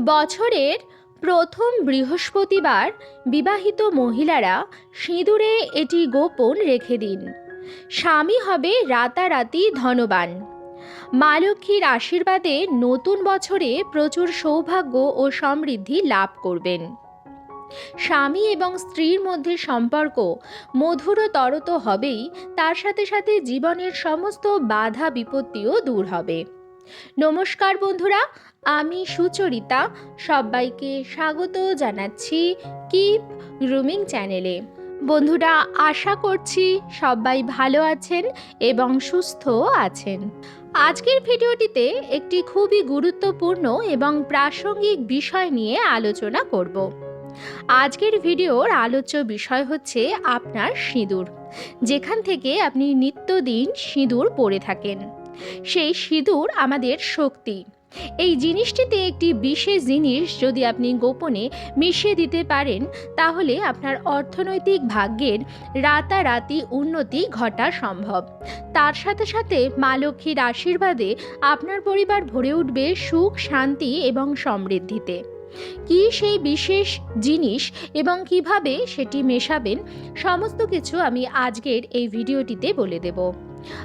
বছরের প্রথম বৃহস্পতিবার বিবাহিত মহিলারা সিঁদুরে এটি গোপন রেখে দিন। স্বামী হবে রাতারাতি ধনবান। মা লক্ষ্মীর আশীর্বাদে নতুন বছরে প্রচুর সৌভাগ্য ও সমৃদ্ধি লাভ করবেন। স্বামী এবং স্ত্রীর মধ্যে সম্পর্ক মধুরতর তো হবেই, তার সাথে সাথে জীবনের সমস্ত বাধা বিপত্তিও দূর হবে। নমস্কার বন্ধুরা, আমি সুচরিতা। সবাইকে স্বাগত জানাচ্ছি কিপ গ্রুমিং চ্যানেলে। বন্ধুরা, আশা করছি সবাই ভালো আছেন এবং সুস্থ আছেন। আজকের ভিডিওটিতে একটি খুবই গুরুত্বপূর্ণ এবং প্রাসঙ্গিক বিষয় নিয়ে আলোচনা করব। আজকের ভিডিওর আলোচ্য বিষয় হচ্ছে আপনার সিঁদুর, যেখান থেকে আপনি নিত্যদিন সিঁদুর পরে থাকেন। সেই সিঁদুর আমাদের শক্তি। এই জিনিসটিতে একটি বিশেষ জিনিস যদি আপনি গোপনে মিশিয়ে দিতে পারেন, তাহলে আপনার অর্থনৈতিক ভাগ্যের রাতারাতি উন্নতি ঘটা সম্ভব। তার সাথে সাথে মা লক্ষ্মীর আশীর্বাদে আপনার পরিবার ভরে উঠবে সুখ, শান্তি এবং সমৃদ্ধিতে। কি সেই বিশেষ জিনিস এবং কীভাবে সেটি মেশাবেন, সমস্ত কিছু আমি আজকের এই ভিডিওটিতে বলে দেব।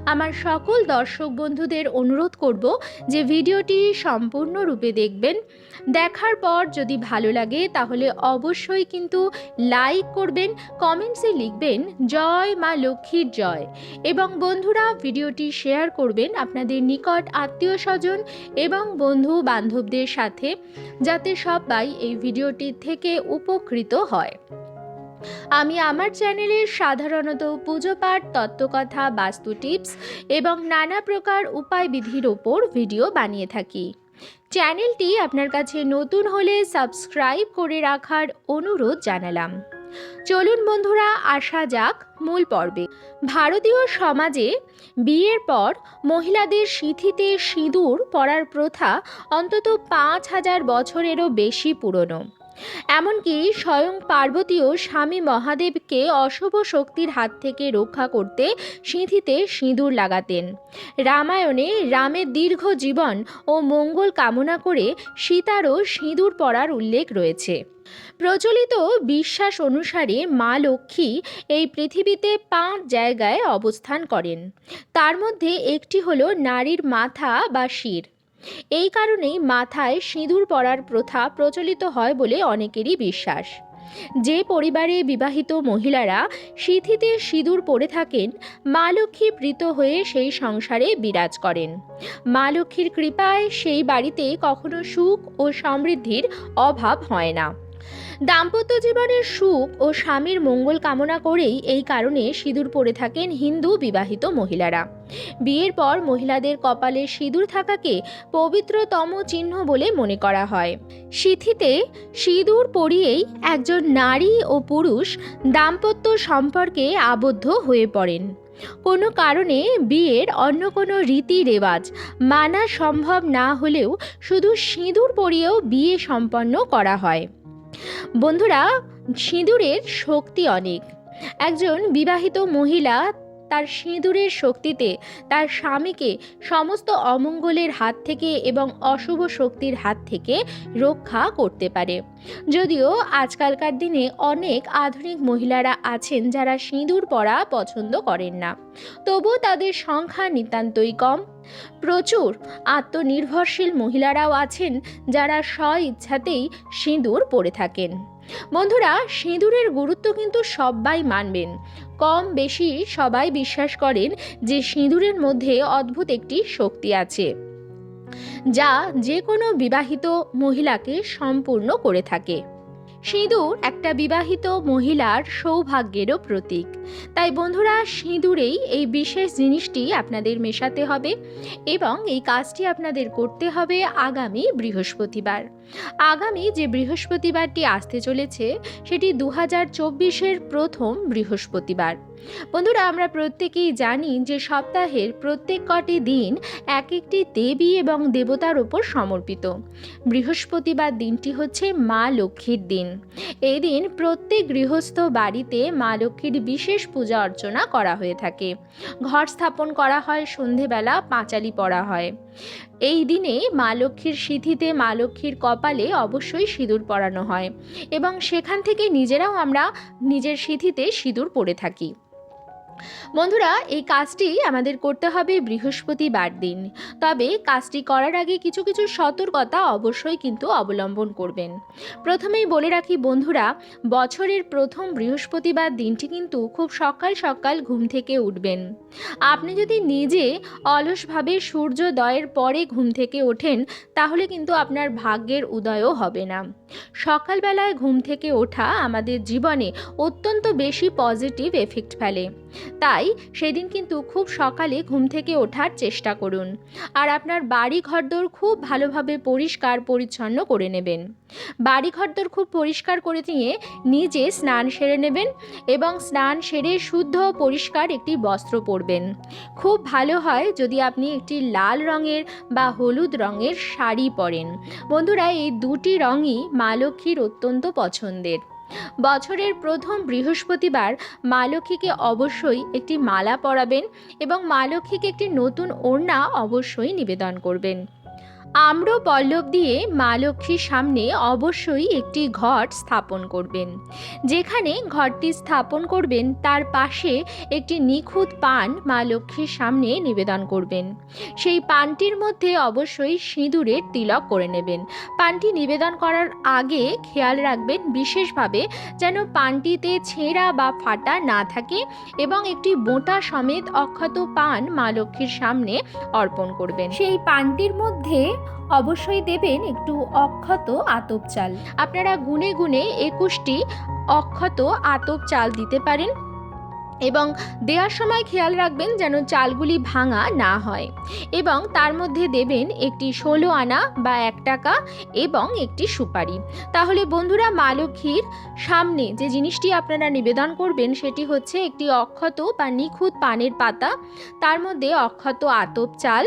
আমার সকল দর্শক বন্ধুদের অনুরোধ করব যে ভিডিওটি সম্পূর্ণরূপে দেখবেন। দেখার পর যদি ভালো লাগে তাহলে অবশ্যই কিন্তু লাইক করবেন, কমেন্টসে লিখবেন, জয় মা লক্ষ্মীর জয়। এবং বন্ধুরা ভিডিওটি শেয়ার করবেন আপনাদের নিকট আত্মীয় স্বজন এবং বন্ধু বান্ধবদের সাথে, যাতে সবাই এই ভিডিওটি থেকে উপকৃত হয়। আমি আমার চ্যানেলে সাধারণত পুজো পাঠ, তত্ত্বকথা, বাস্তু টিপস এবং নানা প্রকার উপায় বিধির ওপর ভিডিও বানিয়ে থাকি। চ্যানেলটি আপনার কাছে নতুন হলে সাবস্ক্রাইব করে রাখার অনুরোধ জানালাম। চলুন বন্ধুরা, আসা যাক মূল পর্বে। ভারতীয় সমাজে বিয়ের পর মহিলাদের সিঁথিতে সিঁদুর পরার প্রথা অন্তত পাঁচ হাজার বছরেরও বেশি পুরনো। এমনকি স্বয়ং পার্বতীও স্বামী মহাদেবকে অশুভ শক্তির হাত থেকে রক্ষা করতে সিঁথিতে সিঁদুর লাগাতেন। রামায়ণে রামের দীর্ঘ জীবন ও মঙ্গল কামনা করে সীতারও সিঁদুর পরার উল্লেখ রয়েছে। প্রচলিত বিশ্বাস অনুসারে মা লক্ষ্মী এই পৃথিবীতে পাঁচ জায়গায় অবস্থান করেন। তার মধ্যে একটি হলো নারীর মাথা বা শির। এই কারণেই মাথায় সিঁদুর পরার প্রথা প্রচলিত হয় বলে অনেকেরই বিশ্বাস। যে পরিবারে বিবাহিত মহিলারা সিঁথিতে সিঁদুর পরে থাকেন, মা লক্ষ্মী প্রীত হয়ে সেই সংসারে বিরাজ করেন। মা লক্ষ্মীর কৃপায় সেই বাড়িতে কখনো সুখ ও সমৃদ্ধির অভাব হয় না। দাম্পত্য জীবনের সুখ ও স্বামীর মঙ্গল কামনা করেই এই কারণে সিঁদুর পরে থাকেন হিন্দু বিবাহিত মহিলারা। বিয়ের পর মহিলাদের কপালে সিঁদুর থাকাকে পবিত্রতম চিহ্ন বলে মনে করা হয়। সিথিতে সিঁদুর পরিয়েই একজন নারী ও পুরুষ দাম্পত্য সম্পর্কে আবদ্ধ হয়ে পড়েন। কোনো কারণে বিয়ের অন্য কোনো রীতি রেওয়াজ মানা সম্ভব না হলেও শুধু সিঁদুর পরিয়েও বিয়ে সম্পন্ন করা হয়। বন্ধুরা সিঁদুরের শক্তি অনেক। একজন বিবাহিত মহিলা তার সিঁদুরের শক্তিতে তার স্বামীকে সমস্ত অমঙ্গলের হাত থেকে এবং অশুভ শক্তির হাত থেকে রক্ষা করতে পারে। যদিও আজকালকার দিনে অনেক আধুনিক মহিলারা আছেন যারা সিঁদুর পরা পছন্দ করেন না। তবুও তাদের সংখ্যা নিতান্তই কম। প্রচুর আত্মনির্ভরশীল মহিলারাও আছেন যারা স্ব ইচ্ছাতেই সিঁদুর পরে থাকেন। বন্ধুরা, সিঁদুরের গুরুত্ব কিন্তু সবাই মানবেন। কম বেশি সবাই বিশ্বাস করেন যে সিঁদুরের মধ্যে অদ্ভুত একটি শক্তি আছে, যা যে কোনো বিবাহিত মহিলাকে সম্পূর্ণ করে থাকে। সিঁদুর একটা বিবাহিত মহিলার সৌভাগ্যেরও প্রতীক। তাই বন্ধুরা, সিঁদুরেই এই বিশেষ জিনিসটি আপনাদের মেশাতে হবে এবং এই কাজটি আপনাদের করতে হবে আগামী বৃহস্পতিবার। আগামী যে বৃহস্পতিবারটি আসতে চলেছে, সেটি দু হাজার চব্বিশের প্রথম বৃহস্পতিবার। বন্ধুরা, আমরা প্রত্যেকেই জানি যে সপ্তাহের প্রত্যেক কটি দিন এক একটি দেবী এবং দেবতার ওপর সমর্পিত। বৃহস্পতিবার দিনটি হচ্ছে মা লক্ষ্মীর দিন। এই দিন প্রত্যেক গৃহস্থ বাড়িতে মা লক্ষ্মীর বিশেষ পূজা অর্চনা করা হয়ে থাকে। ঘর স্থাপন করা হয় সন্ধেবেলা, পাঁচালি পড়া হয়। এই দিনে মা লক্ষ্মীর সিঁথিতে মা লক্ষ্মীর কপালে অবশ্যই সিঁদুর পরানো হয় এবং সেখান থেকে নিজেরাও আমরা নিজের সিঁথিতে সিঁদুর পরে থাকি। বন্ধুরা, এই কাজটি আমাদের করতে হবে বৃহস্পতিবার দিন। তবে কাজটি করার আগে কিছু কিছু সতর্কতা অবশ্যই কিন্তু অবলম্বন করবেন। প্রথমেই বলে রাখি বন্ধুরা, বছরের প্রথম বৃহস্পতিবার দিনটি কিন্তু খুব সকাল সকাল ঘুম থেকে উঠবেন। আপনি যদি নিজে অলসভাবে সূর্যোদয়ের পরে ঘুম থেকে ওঠেন, তাহলে কিন্তু আপনার ভাগ্যের উদয়ও হবে না। সকালবেলায় ঘুম থেকে ওঠা আমাদের জীবনে অত্যন্ত বেশি পজিটিভ এফেক্ট ফেলে। তাই সেদিন কিন্তু খুব সকালে ঘুম থেকে ওঠার চেষ্টা করুন। আর আপনার বাড়ি ঘরদোর খুব ভালোভাবে পরিষ্কার পরিচ্ছন্ন করে নেবেন। বাড়ি ঘরদোর খুব পরিষ্কার করে নিয়ে নিজে স্নান সেরে নেবেন এবং স্নান সেরে শুদ্ধ পরিষ্কার একটি বস্ত্র পরবেন। খুব ভালো হয় যদি আপনি একটি লাল রঙের বা হলুদ রঙের শাড়ি পরেন। বন্ধুরা, এই দুটি রঙই মা লক্ষ্মীর অত্যন্ত পছন্দের। বছরের প্রথম বৃহস্পতিবার মা লক্ষ্মীকে অবশ্যই একটি মালা পরাবেন এবং মা লক্ষ্মীকে একটি নতুন ওড়না অবশ্যই নিবেদন করবেন। আম্র পল্লব দিয়ে মা লক্ষ্মীর সামনে অবশ্যই একটি ঘট স্থাপন করবেন। যেখানে ঘরটি স্থাপন করবেন, তার পাশে একটি নিখুঁত পান মা লক্ষ্মীর সামনে নিবেদন করবেন। সেই পানটির মধ্যে অবশ্যই সিঁদুরের তিলক করে নেবেন। পানটি নিবেদন করার আগে খেয়াল রাখবেন বিশেষভাবে যেন পানটিতে ছেঁড়া বা ফাটা না থাকে এবং একটি বোঁটা সমেত অক্ষত পান মা লক্ষ্মীর সামনে অর্পণ করবেন। সেই পানটির মধ্যে অবশ্যই দেবেন একটু অক্ষত আতপ চাল। আপনারা গুনে গুনে একুশটি অক্ষত আতপ চাল দিতে পারেন। এবং দেওয়ার সময় খেয়াল রাখবেন যেন চালগুলি ভাঙা না হয় এবং তার মধ্যে দেবেন একটি ষোলো আনা বা এক টাকা এবং একটি সুপারি। তাহলে বন্ধুরা, মা লক্ষ্মীর সামনে যে জিনিসটি আপনারা নিবেদন করবেন সেটি হচ্ছে একটি অক্ষত বা নিখুঁত পানের পাতা, তার মধ্যে অক্ষত আতপ চাল,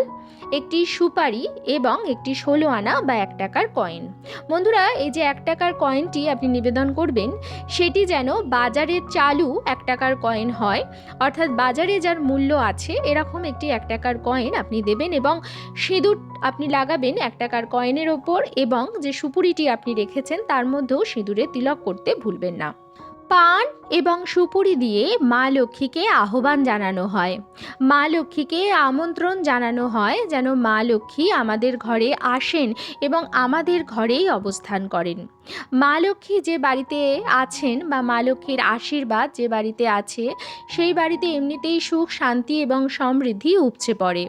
একটি সুপারি এবং একটি ষোলো আনা বা এক টাকার কয়েন। বন্ধুরা, এই যে এক টাকার কয়েনটি আপনি নিবেদন করবেন, সেটি যেন বাজারে চালু এক টাকার কয়েন হয়। অর্থাৎ বাজারে যার মূল্য আছে, এরকম একটি এক টাকার কয়েন আপনি দেবেন এবং সিঁদুর আপনি লাগাবেন এক টাকার কয়েনের ওপর এবং যে সুপুরিটি আপনি রেখেছেন, তার মধ্যেও সিঁদুরে তিলক করতে ভুলবেন না। পান এবং সুপুরি দিয়ে মা লক্ষ্মীকে আহ্বান জানানো হয়। মা লক্ষ্মীকে আমন্ত্রণ জানানো হয় যেন মা লক্ষ্মী আমাদের ঘরে আসেন এবং আমাদের ঘরেই অবস্থান করেন। মা লক্ষ্মী যে বাড়িতে আছেন বা মা লক্ষ্মীর আশীর্বাদ যে বাড়িতে আছে, সেই বাড়িতে এমনিতেই সুখ, শান্তি এবং সমৃদ্ধি উপচে পড়ে।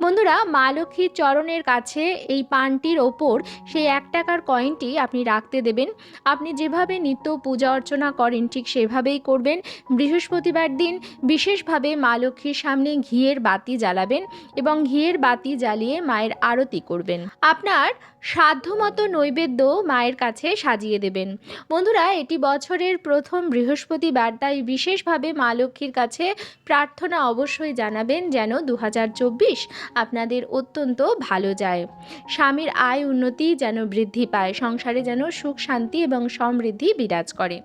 বন্ধুরা, মা লক্ষ্মীর চরণের কাছে এই পানটির ওপর সেই এক টাকার কয়েনটি আপনি রাখতে দেবেন। আপনি যেভাবে নিত্য পূজা অর্চনা করেন, ঠিক সেভাবেই করবেন। বৃহস্পতিবার দিন বিশেষভাবে মা লক্ষ্মীর সামনে ঘিয়ের বাতি জ্বালাবেন এবং ঘিয়ের বাতি জ্বালিয়ে মায়ের আরতি করবেন। আপনার সাধ্যমতো নৈবেদ্য মায়ের কাছে সাজিয়ে দেবেন। বন্ধুরা, এটি বছরের প্রথম বৃহস্পতিবার, তাই বিশেষভাবে মা লক্ষ্মীর কাছে প্রার্থনা অবশ্যই জানাবেন যেন দু হাজার চব্বিশ আপনাদের অত্যন্ত ভালো যায়। স্বামীর আয় উন্নতি যেন বৃদ্ধি পায়, সংসারে যেন সুখ শান্তি এবং সমৃদ্ধি বিরাজ করে।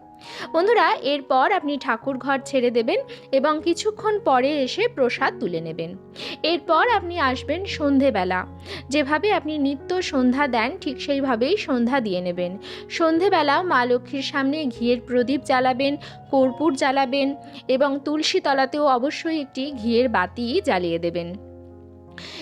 বন্ধুরা, এরপর আপনি ঠাকুর ঘর ছেড়ে দেবেন এবং কিছুক্ষণ পরে এসে প্রসাদ তুলে নেবেন। এরপর আপনি আসবেন সন্ধেবেলা। যেভাবে আপনি নিত্য সন্ধ্যা দেন, ঠিক সেইভাবেই সন্ধ্যা দিয়ে নেবেন। সন্ধেবেলা মা লক্ষ্মীর সামনে ঘিয়ের প্রদীপ জ্বালাবেন, কর্পূর জ্বালাবেন এবং তুলসী তলাতেও অবশ্যই একটি ঘিয়ের বাতি জ্বালিয়ে দেবেন।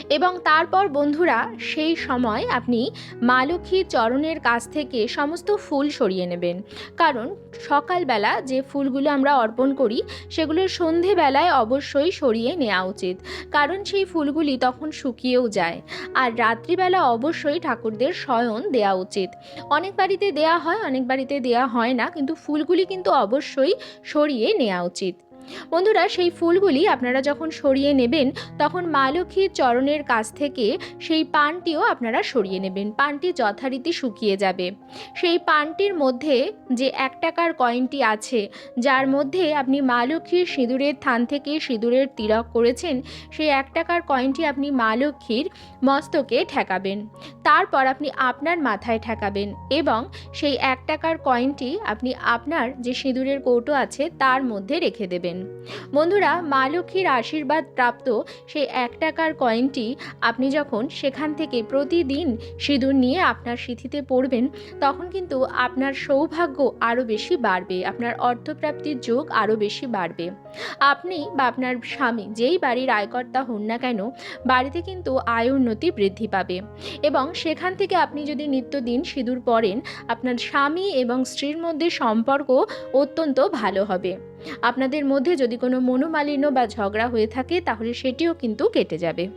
এবং তারপর বন্ধুরা, সেই সময় আপনি মা লক্ষ্মীর চরণের কাছ থেকে সমস্ত ফুল সরিয়ে নেবেন। কারণ সকালবেলা যে ফুলগুলো আমরা অর্পণ করি, সেগুলো সন্ধেবেলায় অবশ্যই সরিয়ে নেওয়া উচিত। কারণ সেই ফুলগুলি তখন শুকিয়েও যায়। আর রাত্রিবেলা অবশ্যই ঠাকুরদের শয়ন দেওয়া উচিত। অনেক বাড়িতে দেয়া হয়, অনেক বাড়িতে দেয়া হয় না, কিন্তু ফুলগুলি কিন্তু অবশ্যই সরিয়ে নেওয়া উচিত। বন্ধুরা, সেই ফুলগুলি আপনারা যখন সরিয়ে নেবেন, তখন মা লক্ষ্মীর চরণের কাছ থেকে সেই পানটিও আপনারা সরিয়ে নেবেন। পানটি যথারীতি শুকিয়ে যাবে। সেই পানটির মধ্যে যে এক টাকার কয়েনটি আছে, যার মধ্যে আপনি মা লক্ষ্মীর সিঁদুরের থান থেকে সিঁদুরের তিরক করেছেন, সেই এক টাকার কয়েনটি আপনি মা লক্ষ্মীর মস্তকে ঠেকাবেন। তারপর আপনি আপনার মাথায় ঠেকাবেন এবং সেই এক টাকার কয়েনটি আপনি আপনার যে সিঁদুরের কৌটো আছে, তার মধ্যে রেখে দেবেন। বন্ধুরা, মা লক্ষ্মীর আশীর্বাদ প্রাপ্ত সেই এক টাকার কয়েনটি আপনি যখন সেখান থেকে প্রতিদিন সিঁদুর নিয়ে আপনার সিঁথিতে পড়বেন, তখন কিন্তু আপনার সৌভাগ্য আরও বেশি বাড়বে, আপনার অর্থপ্রাপ্তির যোগ আরও বেশি বাড়বে। আপনি বা আপনার স্বামী, যেই বাড়ির আয়কর্তা হন না কেন, বাড়িতে কিন্তু আয় উন্নতি বৃদ্ধি পাবে। এবং সেখান থেকে আপনি যদি নিত্যদিন সিঁদুর পরেন আপনার স্বামী এবং স্ত্রীর মধ্যে সম্পর্ক অত্যন্ত ভালো হবে। আপনাদের মধ্যে যদি কোনো মনোমালিন্য বা ঝগড়া হয়ে থাকে, তাহলে সেটিও কিন্তু কেটে যাবে।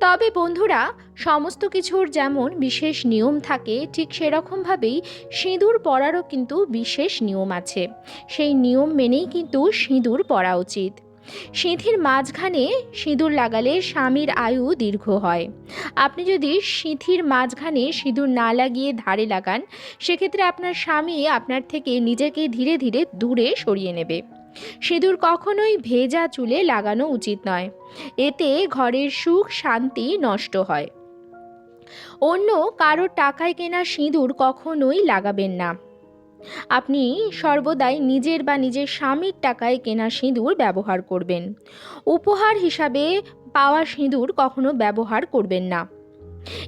তবে বন্ধুরা, সমস্ত কিছুর যেমন বিশেষ নিয়ম থাকে, ঠিক সেরকমভাবেই সিঁদুর পরারও কিন্তু বিশেষ নিয়ম আছে। সেই নিয়ম মেনেই কিন্তু সিঁদুর পরা উচিত। সিঁথির মাঝখানে সিঁদুর লাগালে স্বামীর আয়ু দীর্ঘ হয়। আপনি যদি সিঁথির মাঝখানে সিঁদুর না লাগিয়ে ধারে লাগান, সেক্ষেত্রে আপনার স্বামী আপনার থেকে নিজেকে ধীরে ধীরে দূরে সরিয়ে নেবে। সিঁদুর কখনোই ভেজা চুলে লাগানো উচিত নয়। এতে ঘরের সুখ শান্তি নষ্ট হয়। অন্য কারোর টাকায় কেনা সিঁদুর কখনোই লাগাবেন না। আপনি সর্বদাই নিজের বা নিজের স্বামীর টাকায় কেনা সিঁদুর ব্যবহার করবেন। উপহার হিসাবে পাওয়া সিঁদুর কখনো ব্যবহার করবেন না।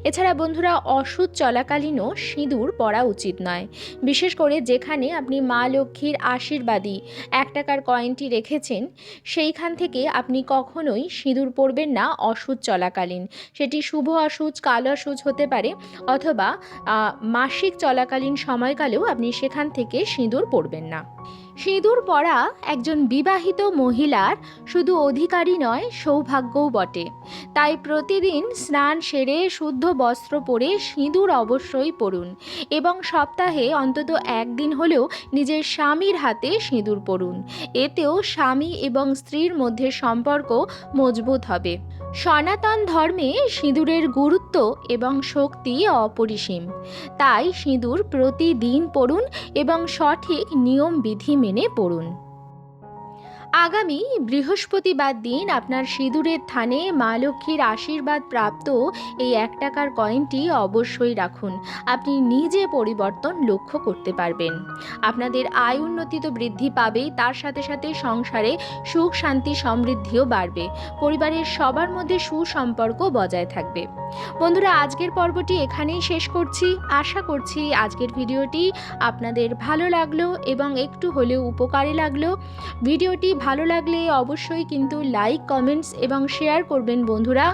এছাড়া বন্ধুরা অসুদ চলাকালীনও সিঁদুর পরা উচিত নয়। বিশেষ করে যেখানে আপনি মা লক্ষ্মীর আশীর্বাদী এক টাকার কয়েনটি রেখেছেন, সেইখান থেকে আপনি কখনোই সিঁদুর পরবেন না অসুদ চলাকালীন। সেটি শুভ অসুচ কালো অসুচ হতে পারে অথবা মাসিক চলাকালীন সময়কালেও আপনি সেখান থেকে সিঁদুর পরবেন না। সিঁদুর পরা একজন বিবাহিত মহিলার শুধু অধিকারই নয়, সৌভাগ্যও বটে। তাই প্রতিদিন স্নান সেরে শুদ্ধ বস্ত্র পরে সিঁদুর অবশ্যই পরুন এবং সপ্তাহে অন্তত একদিন হলেও নিজের স্বামীর হাতে সিঁদুর পরুন। এতেও স্বামী এবং স্ত্রীর মধ্যে সম্পর্ক মজবুত হবে। সনাতন ধর্মে সিঁদুরের গুরুত্ব এবং শক্তি অপরিসীম। তাই সিঁদুর প্রতিদিন পড়ুন এবং সঠিক নিয়ম বিধি মেনে পড়ুন। আগামী বৃহস্পতিবার দিন আপনার সিঁদুরের থানে মা লক্ষ্মীর আশীর্বাদ প্রাপ্ত এই এক টাকার কয়েনটি অবশ্যই রাখুন। আপনি নিজে পরিবর্তন লক্ষ্য করতে পারবেন। আপনাদের আয় উন্নতি তো বৃদ্ধি পাবেই তার সাথে সাথে সংসারে সুখ, শান্তি, সমৃদ্ধিও বাড়বে। পরিবারের সবার মধ্যে সুসম্পর্ক বজায় থাকবে। বন্ধুরা, আজকের পর্বটি এখানেই শেষ করছি। আশা করছি আজকের ভিডিওটি আপনাদের ভালো লাগল এবং একটু হলেও উপকারে লাগল। ভিডিওটি ভালো লাগলে অবশ্যই কিন্তু লাইক কমেন্টস এবং শেয়ার করবেন বন্ধুরা।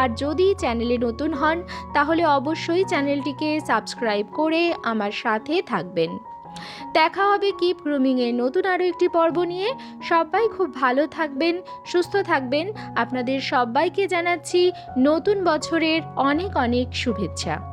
আর যদি চ্যানেলে নতুন হন, তাহলে অবশ্যই চ্যানেলটিকে সাবস্ক্রাইব করে আমার সাথে থাকবেন। দেখা হবে কিপ গ্রুমিংয়ের নতুন আরও একটি পর্ব নিয়ে। সবাই খুব ভালো থাকবেন, সুস্থ থাকবেন। আপনাদের সবাইকে জানাচ্ছি নতুন বছরের অনেক অনেক শুভেচ্ছা।